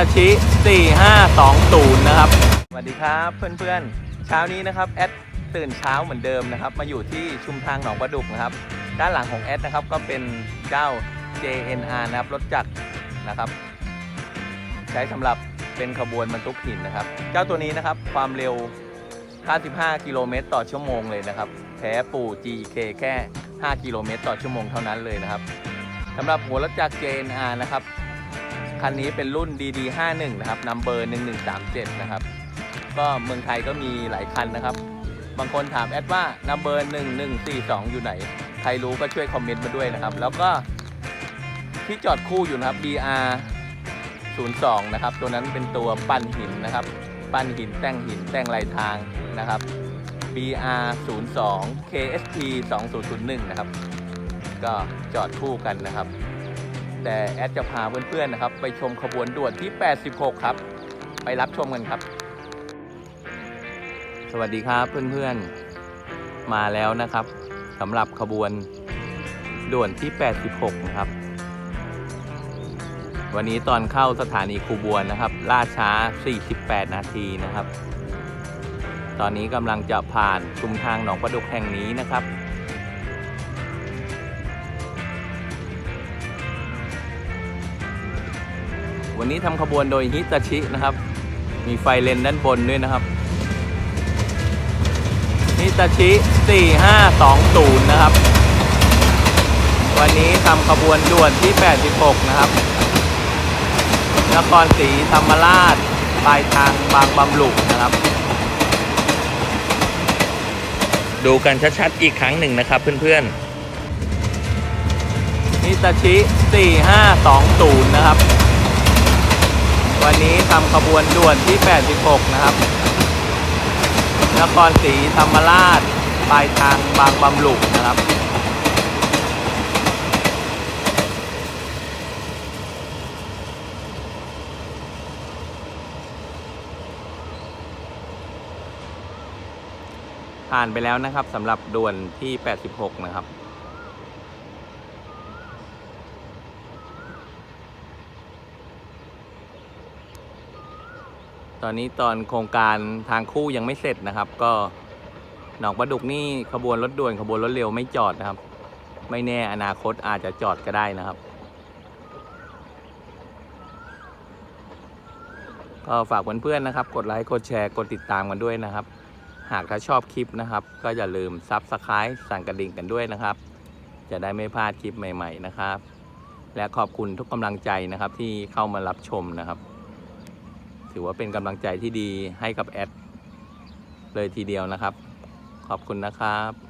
ตาชิ 4520 นะครับ สวัสดีครับเพื่อนๆ เช้านี้นะครับแอดตื่นเช้าเหมือนเดิมนะครับ มาอยู่ที่ชุมทางหนองประดุกนะครับ ด้านหลังของแอดนะครับก็เป็นเจ้า JNR นะครับรถจักรนะครับ ใช้สำหรับเป็นขบวนบรรทุกหินนะครับ เจ้าตัวนี้นะครับความเร็ว 55 กิโลเมตรต่อชั่วโมงเลยนะครับแพ้ปู่ GK แค่ 5 กิโลเมตรต่อชั่วโมงเท่านั้นเลยนะครับสำหรับหัวรถจักร JNR นะครับ คันนี้เป็นรุ่น DD51 นะครับนัมเบอร์1137 นะครับ ก็เมืองไทยก็มีหลายคันนะครับ บางคนถามแอดว่านัมเบอร์1142 อยู่ไหน ใครรู้ก็ช่วยคอมเมนต์มาด้วยนะครับ แล้วก็ที่จอดคู่อยู่นะครับ BR 02 นะครับ ตัวนั้นเป็นตัวปั้นหินนะครับ ปั้นหินแต่งหินแต่งลายทางนะครับ BR 02 KSP 2001 นะครับ ก็จอดคู่กันนะครับ แต่แอดจะพาเพื่อนๆนะครับ ไปชมขบวนด่วนที่ 86 ครับ ไปรับชมกันครับ สวัสดีครับเพื่อนๆมาแล้วนะครับสำหรับขบวนด่วนที่ 86 นะครับ วันนี้ตอนเข้าสถานีคูบวนนะครับล่าช้า 48 นาทีนะครับ ตอนนี้กำลังจะผ่านชุมทางหนองประดุกแห่งนี้นะครับ วันนี้ทำขบวนโดยฮิตาชินะครับ มีไฟเลนด้านบนด้วยนะครับฮิตาชิ 4520 นะครับ วันนี้ทำขบวนด่วนที่ 86 นะครับนครศรีธรรมราชปลายทางบางบำรุนะครับ ดูกันชัดๆอีกครั้งหนึ่งนะครับเพื่อนๆฮิตาชิ 4520 นะครับ วันนี้ทำขบวนด่วนที่ 86 นะครับ นครศรีธรรมราช ปลายทางบางบำรุกนะครับ ผ่านไปแล้วนะครับสำหรับด่วนที่ 86 นะครับ ตอนนี้ตอนโครงการทางคู่ยังไม่เสร็จนะครับ ก็หนองประดุกนี่ขบวนรถด่วนขบวนรถเร็วไม่จอดนะครับ ไม่แน่อนาคตอาจจะจอดก็ได้นะครับ ก็ฝากเพื่อนๆนะครับ กดไลค์กดแชร์กดติดตามกันด้วยนะครับ หากถ้าชอบคลิปนะครับ ก็อย่าลืมซับสไครต์สั่นกระดิ่งกันด้วยนะครับ จะได้ไม่พลาดคลิปใหม่ ๆนะครับ และขอบคุณทุกกำลังใจนะครับที่เข้ามารับชมนะครับ ถือว่าเป็นกำลังใจที่ดีให้กับแอดเลยทีเดียวนะครับ ขอบคุณนะครับ